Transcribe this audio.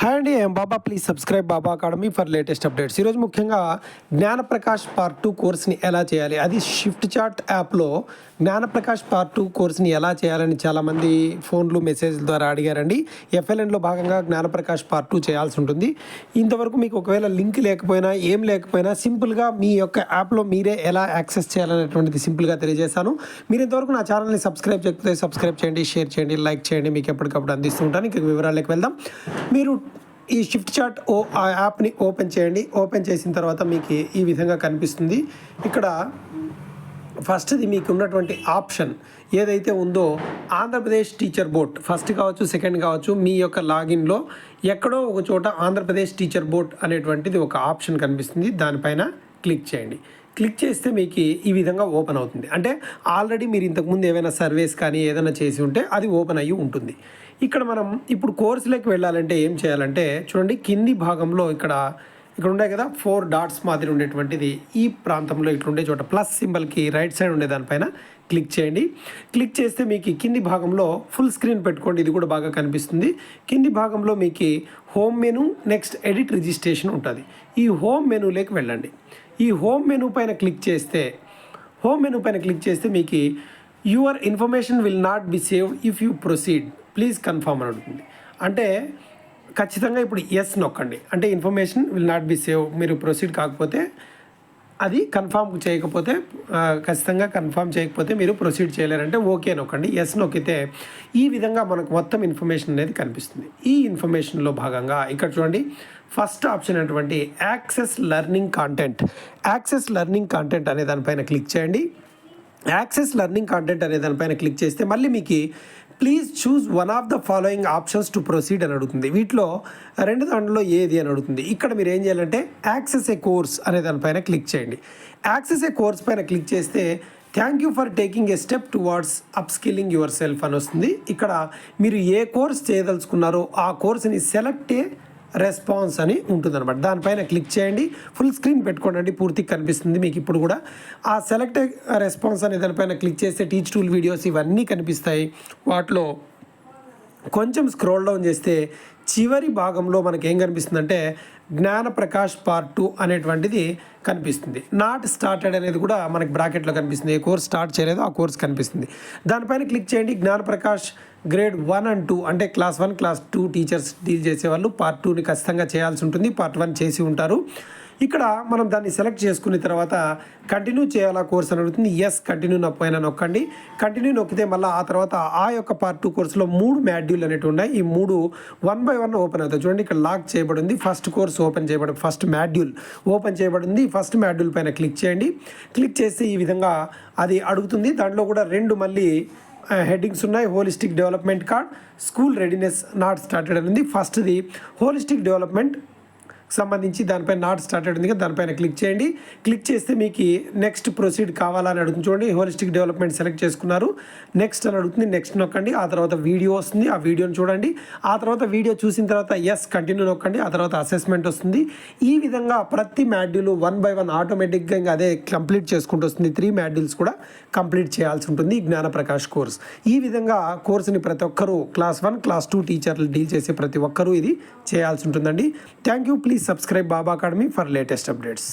Hi అండి ఏం Baba please subscribe Baba Academy for latest updates ఈరోజు ముఖ్యంగా జ్ఞానప్రకాష్ పార్ట్ టూ కోర్స్ని ఎలా చేయాలి? అది షిఫ్ట్ చార్ట్ యాప్లో జ్ఞానప్రకాష్ పార్ట్ టూ కోర్స్ని ఎలా చేయాలని చాలామంది ఫోన్లు మెసేజ్ల ద్వారా అడిగారండి. ఎఫ్ఎల్ఎన్లో భాగంగా జ్ఞానప్రకాష్ పార్ట్ టూ చేయాల్సి ఉంటుంది. ఇంతవరకు మీకు ఒకవేళ లింక్ లేకపోయినా ఏం లేకపోయినా సింపుల్గా మీ యొక్క యాప్లో మీరే ఎలా యాక్సెస్ చేయాలనేటువంటిది సింపుల్గా తెలియజేశాను. మీరు ఇంతవరకు నా ఛానల్ని సబ్స్క్రైబ్ చేయకపోతే సబ్స్క్రైబ్ చేయండి షేర్ చేయండి లైక్ చేయండి. మీకు ఎప్పటికప్పుడు అందిస్తూ ఉంటాను. ఇక వివరాలకు వెళ్దాం. మీరు ఈ షిఫ్ట్ చార్ట్ ఓ ఆ యాప్ని ఓపెన్ చేయండి. ఓపెన్ చేసిన తర్వాత మీకు ఈ విధంగా కనిపిస్తుంది. ఇక్కడ ఫస్ట్ది మీకు ఉన్నటువంటి ఆప్షన్ ఏదైతే ఉందో ఆంధ్రప్రదేశ్ టీచర్ బోర్డ్. ఫస్ట్ కావచ్చు సెకండ్ కావచ్చు మీ యొక్క లాగిన్లో ఎక్కడో ఒక చోట ఆంధ్రప్రదేశ్ టీచర్ బోర్డ్ అనేటువంటిది ఒక ఆప్షన్ కనిపిస్తుంది. దానిపైన క్లిక్ చేయండి. క్లిక్ చేస్తే మీకు ఈ విధంగా ఓపెన్ అవుతుంది. అంటే ఆల్రెడీ మీరు ఇంతకుముందు ఏమైనా సర్వేస్ కానీ ఏదైనా చేసి ఉంటే అది ఓపెన్ అయ్యి ఉంటుంది. ఇక్కడ మనం ఇప్పుడు కోర్సులోకి వెళ్ళాలంటే ఏం చేయాలంటే చూడండి కింది భాగంలో ఇక్కడ ఇక్కడ ఉండే కదా ఫోర్ డాట్స్ మాదిరి ఉండేటువంటిది. ఈ ప్రాంతంలో ఇట్లుండే ఉండే చోట ప్లస్ సింబల్కి రైట్ సైడ్ ఉండే దానిపైన క్లిక్ చేయండి. క్లిక్ చేస్తే మీకు కింది భాగంలో ఫుల్ స్క్రీన్ పెట్టుకోండి ఇది కూడా బాగా కనిపిస్తుంది. కింది భాగంలో మీకు home menu next edit registration ఉంటుంది. ఈ హోమ్ మెనూలోకి వెళ్ళండి. ఈ హోమ్ మెనూ పైన క్లిక్ చేస్తే హోమ్ మెనూ పైన క్లిక్ చేస్తే మీకు your information will not be save if you proceed. Please confirm అని అడుగుతుంది అంటే ఖచ్చితంగా ఇప్పుడు ఎస్ నొక్కండి. అంటే information will not be save మీరు ప్రొసీడ్ కాకపోతే అది కన్ఫామ్ చేయకపోతే ఖచ్చితంగా కన్ఫామ్ చేయకపోతే మీరు ప్రొసీడ్ చేయలేరంటే ఓకే నొక్కండి. ఎస్ నొక్కితే ఈ విధంగా మనకు మొత్తం ఇన్ఫర్మేషన్ అనేది కనిపిస్తుంది. ఈ ఇన్ఫర్మేషన్లో భాగంగా ఇక్కడ చూడండి ఫస్ట్ ఆప్షన్ అటువంటి access learning content. Access learning content అనే దానిపైన క్లిక్ చేయండి. యాక్సెస్ లెర్నింగ్ కాంటెంట్ అనే దానిపైన క్లిక్ చేస్తే మళ్ళీ మీకు please choose one of the following options to proceed అని అడుగుతుంది. వీటిలో రెండు దాంట్లో ఏది అని అడుగుతుంది. ఇక్కడ మీరు ఏం చేయాలంటే యాక్సెస్ ఏ కోర్స్ అనే దానిపైన క్లిక్ చేయండి. యాక్సెస్ ఏ కోర్స్ పైన క్లిక్ చేస్తే thank you for taking a step towards upskilling yourself అని వస్తుంది. ఇక్కడ మీరు ఏ కోర్స్ చేయదలుచుకున్నారో ఆ కోర్స్ని సెలెక్ట్ ఏ రెస్పాన్స్ అని ఉంటుందన్నమాట. దానిపైన క్లిక్ చేయండి. ఫుల్ స్క్రీన్ పెట్టుకోండి. పూర్తిగా కనిపిస్తుంది మీకు ఇప్పుడు కూడా. ఆ సెలెక్ట్ రెస్పాన్స్ అనే దానిపైన క్లిక్ చేస్తే టీచ్ టూల్ వీడియోస్ ఇవన్నీ కనిపిస్తాయి. వాటిలో కొంచెం స్క్రోల్ డౌన్ చేస్తే చివరి భాగంలో మనకి ఏం కనిపిస్తుందంటే జ్ఞానప్రకాష్ పార్ట్ టూ అనేటువంటిది కనిపిస్తుంది. నాట్ స్టార్టెడ్ అనేది కూడా మనకి బ్రాకెట్లో కనిపిస్తుంది. ఏ కోర్స్ స్టార్ట్ చేయలేదో ఆ కోర్స్ కనిపిస్తుంది. దానిపైన క్లిక్ చేయండి. Gnanaprakash grade one and two అంటే class one class two teachers deal చేసేవాళ్ళు. పార్ట్ టూని ఖచ్చితంగా చేయాల్సి ఉంటుంది. పార్ట్ వన్ చేసి ఉంటారు. ఇక్కడ మనం దాన్ని సెలెక్ట్ చేసుకున్న తర్వాత కంటిన్యూ చేయాలా కోర్స్ అని అడుగుతుంది. ఎస్ కంటిన్యూ పైన నొక్కండి. కంటిన్యూ నొక్కితే మళ్ళీ ఆ తర్వాత ఆ యొక్క పార్ట్ టూ కోర్సులో మూడు మాడ్యూల్ అనేవి ఉన్నాయి. ఈ మూడు వన్ బై వన్ ఓపెన్ అవుతాయి. చూడండి ఇక్కడ లాక్ చేయబడింది. ఫస్ట్ కోర్స్ ఓపెన్ చేయబడి ఫస్ట్ మాడ్యూల్ ఓపెన్ చేయబడింది. ఫస్ట్ మాడ్యూల్ పైన క్లిక్ చేయండి. క్లిక్ చేస్తే ఈ విధంగా అది అడుగుతుంది. దాంట్లో కూడా రెండు మళ్ళీ హెడ్డింగ్స్ ఉన్నాయి. Holistic development card school readiness not started అని ఉంది ఫస్ట్ది హోలిస్టిక్ డెవలప్మెంట్ సంబంధించి దానిపై నాట్ స్టార్టెడ్ ఉంది కదా దానిపైన క్లిక్ చేయండి. క్లిక్ చేస్తే మీకు నెక్స్ట్ ప్రొసీడ్ కావాలని అడుగుతుంది. చూడండి హోలిస్టిక్ డెవలప్మెంట్ సెలెక్ట్ చేసుకున్నారు. నెక్స్ట్ అని అడుగుతుంది నెక్స్ట్ నొక్కండి. ఆ తర్వాత వీడియో వస్తుంది ఆ వీడియోని చూడండి. ఆ తర్వాత వీడియో చూసిన తర్వాత ఎస్ కంటిన్యూ నొక్కండి. ఆ తర్వాత అసెస్మెంట్ వస్తుంది. ఈ విధంగా ప్రతి మాడ్యూల్ వన్ బై వన్ ఆటోమేటిక్గా ఇంకా అదే కంప్లీట్ చేసుకుంటూ వస్తుంది. త్రీ మాడ్యూల్స్ కూడా కంప్లీట్ చేయాల్సి ఉంటుంది జ్ఞానప్రకాష్ కోర్స్ ఈ విధంగా కోర్సుని ప్రతి ఒక్కరూ క్లాస్ వన్ క్లాస్ టూ టీచర్లు డీల్ చేసే ప్రతి ఒక్కరూ ఇది చేయాల్సి ఉంటుందండి. Thank you please subscribe Baba Academy for latest updates